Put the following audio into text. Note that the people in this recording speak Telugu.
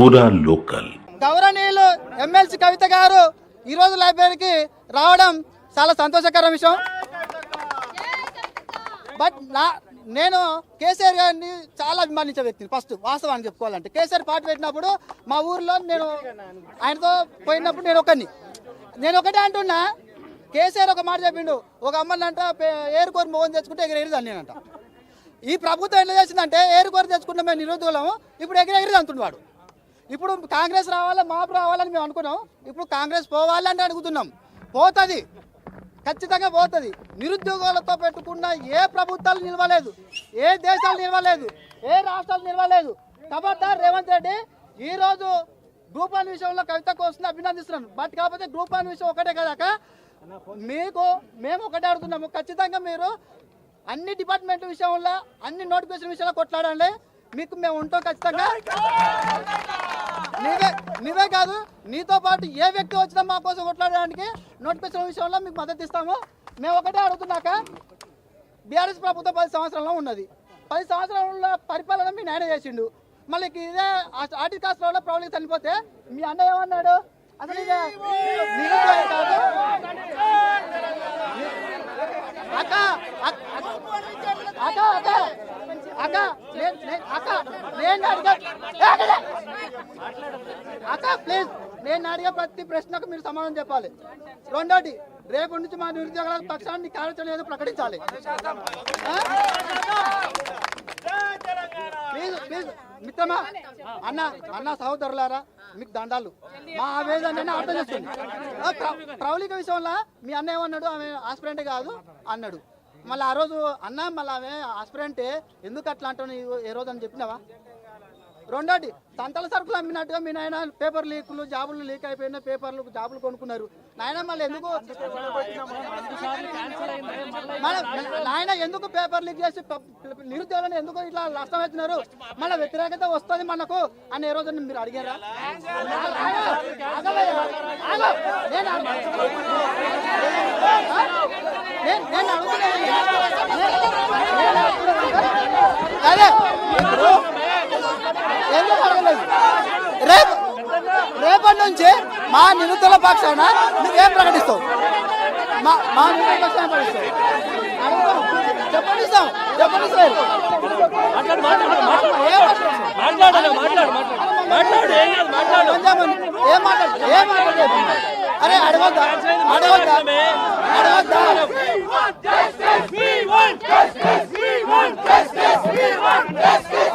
పూరా లోకల్. గౌరవనీయులు ఎమ్మెల్సీ కవిత గారు ఈరోజు లైబ్రరీకి రావడం చాలా సంతోషకర విషయం. బట్ నా నేను కేసీఆర్ గారిని చాలా అభిమానించే వ్యక్తిని ఫస్ట్ వాస్తవాన్ని చెప్పుకోవాలంటే. కేసీఆర్ పాట పెట్టినప్పుడు మా ఊర్లో నేను ఆయనతో పోయినప్పుడు నేను ఒకరిని నేను ఒకటే అంటున్నా కేసీఆర్ ఒక మాట చెప్పిండు ఒక అమ్మని అంట ఏరుకోరు మోహన్ తెచ్చుకుంటే ఎగిరెగిరి నేనంట ఈ ప్రభుత్వం ఎట్లా చేసిందంటే ఏరుకోరు తెచ్చుకుంటే మేము నిరుద్యోగులము ఇప్పుడు ఎగిరెగిరిది అంటున్నాడు ఇప్పుడు కాంగ్రెస్ రావాలా మాపు రావాలని మేము అనుకున్నాం. ఇప్పుడు కాంగ్రెస్ పోవాలని అడుగుతున్నాం. పోతుంది. ఖచ్చితంగా పోతుంది. నిరుద్యోగులతో పెట్టుకున్న ఏ ప్రభుత్వాలు నిలవలేదు ఏ దేశాలు నిలవలేదు ఏ రాష్ట్రాలు నిలవలేదు. కాబట్టి రేవంత్ రెడ్డి ఈరోజు గ్రూప్ వన్ విషయంలో కవితకు వస్తుంది అభినందిస్తున్నాను. బట్ కాకపోతే గ్రూప్ వన్ విషయం ఒకటే కదాక మీకు మేము ఒకటే అడుగుతున్నాము. ఖచ్చితంగా మీరు అన్ని డిపార్ట్మెంట్ విషయంలో అన్ని నోటిఫికేషన్ విషయంలో కొట్లాడండి. మీకు మేము ఉంటాం ఖచ్చితంగా. నీవే నీవే కాదు నీతో పాటు ఏ వ్యక్తి వచ్చినా మా కోసం కొట్లాడడానికి నోటిఫికేషన్ విషయంలో మీకు మద్దతు ఇస్తాము. మేము ఒకటే అడుగుతున్నాక బీఆర్ఎస్ ప్రభుత్వం పది సంవత్సరాల్లో ఉన్నది. పది సంవత్సరాల పరిపాలన మీ నాయన చేసిండు. మళ్ళీ ఇదే ఆర్టీ కాస్ట్లో ప్రాబ్లం చనిపోతే మీ అన్న ఏమన్నాడు? అసలు ఇక కాదు. అక్క అక్క అక్క అక్క అక్క నేను- అక్క నేను అడిగా అక్క ప్లీజ్ నేను అడిగే ప్రతి ప్రశ్నకు మీరు సమాధానం చెప్పాలి. రెండోటి రేపు నుంచి మా నిరుద్యోగుల పక్షాన్ని కార్యాచరణ ఏదో ప్రకటించాలి. ప్లీజ్ ప్లీజ్ మిత్రమా అన్న అన్న సహోదరులారా మీకు దండాలు. మా ఆవేదన అర్థం చేస్తుంది ప్రౌలిక విషయంలో మీ అన్న ఏమన్నాడు? ఆమె ఆస్పిరెంట్ కాదు అన్నాడు. మళ్ళీ ఆ రోజు అన్న మళ్ళీ ఆమె ఆస్పిరెంటే ఎందుకు అట్లా అంటావు ఏ రోజు అని చెప్పినావా? రెండోటి సంతల సరుకులు అమ్మినట్టుగా మీ నాయన పేపర్ లీకులు జాబులు లీక్ అయిపోయిన పేపర్లు జాబులు కొనుక్కున్నారు. నాయన మళ్ళీ ఎందుకు నాయన ఎందుకు పేపర్ లీక్ చేసి నిరుద్యోగులను ఎందుకు ఇట్లా నష్టం వచ్చినారు మళ్ళీ వ్యతిరేకత వస్తుంది మనకు అని ఏ రోజు మీరు అడిగారా? నేను నేను అడుగుతున్నాను. అదే ఇప్పుడు ఎందుకు అడగలేదు రేపు రేపటి నుంచి మా నిరుద్యోగ పక్షాన నువ్వేం ప్రకటిస్తావు మా మా నిరుద్యోగ పక్షాన ప్రకటిస్తావు. చెప్పండి సార్ చెప్పండి సార్ ఏం మాట్లాడు? మాట్లాడు మాట్లాడు మాట్లాడు మాట్లాడు ఏం అరే అడగొద్దా We want justice! We want justice! We want justice!